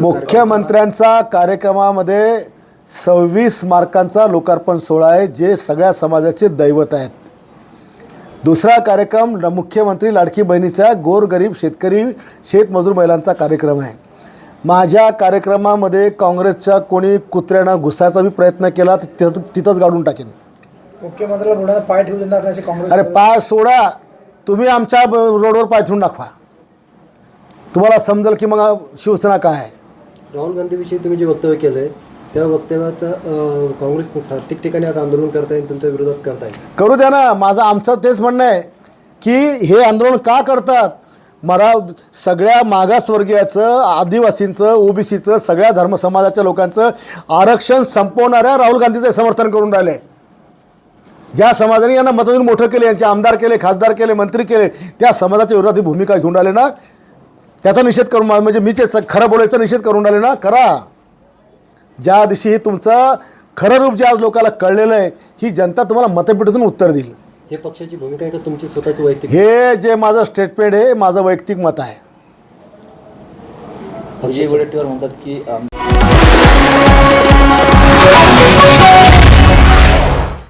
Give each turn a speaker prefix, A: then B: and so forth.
A: मुख्यमंत्र्यांचा कार्यक्रमामध्ये सव्वीस मार्कांचा लोकार्पण सोहळा आहे जे सगळ्या समाजाचे दैवत आहेत. दुसरा कार्यक्रम मुख्यमंत्री लाडकी बहिणीचा गोरगरीब शेतकरी शेतमजूर महिलांचा कार्यक्रम आहे. माझ्या कार्यक्रमामध्ये काँग्रेसच्या कोणी कुत्र्यानं घुसायचा बी प्रयत्न केला तर तिथं तिथंच गाडून टाकेन.
B: मुख्यमंत्र्याला बुडाला पाय ठेवू देणार नाही असे काँग्रेस
A: अरे पाय सोडा तुम्ही आमच्या रोडवर पाय ठेवून दाखवा तुम्हाला समजेल की मग शिवसेना काय आहे.
C: राहुल गांधीविषयी तुम्ही जे वक्तव्य केलं आहे त्या वक्तव्याचं काँग्रेस ठिकठिकाणी आता आंदोलन करताय तुमच्या विरोधात करताय
A: करू द्या ना. माझं आमचं तेच म्हणणं आहे की हे आंदोलन का करतात? मरा सगळ्या मागासवर्गीयाचं आदिवासींचं ओबीसीचं सगळ्या धर्म समाजाच्या लोकांचं आरक्षण संपवणाऱ्या राहुल गांधीचं समर्थन करून राहिले. ज्या समाजाने यांना मतदान मोठं केले यांचे आमदार केले खासदार केले मंत्री केले त्या समाजाच्या विरोधात ही भूमिका घेऊन राहिले ना. त्याचा निषेध करून म्हणजे मी ते खरं बोलायचा निषेध करून राहिले ना करा. ज्या दिवशी हे तुमचं खरं रूप जे आज लोकांना कळलेलं आहे ही जनता तुम्हाला मतपेटीतून उत्तर देईल.
C: हे पक्षाची भूमिका आहे का? तुमची स्वतःची वैयक्तिक?
A: हे जे माझं स्टेटमेंट आहे माझं वैयक्तिक मत आहे.
D: विजय वडेट्टीवार म्हणतात की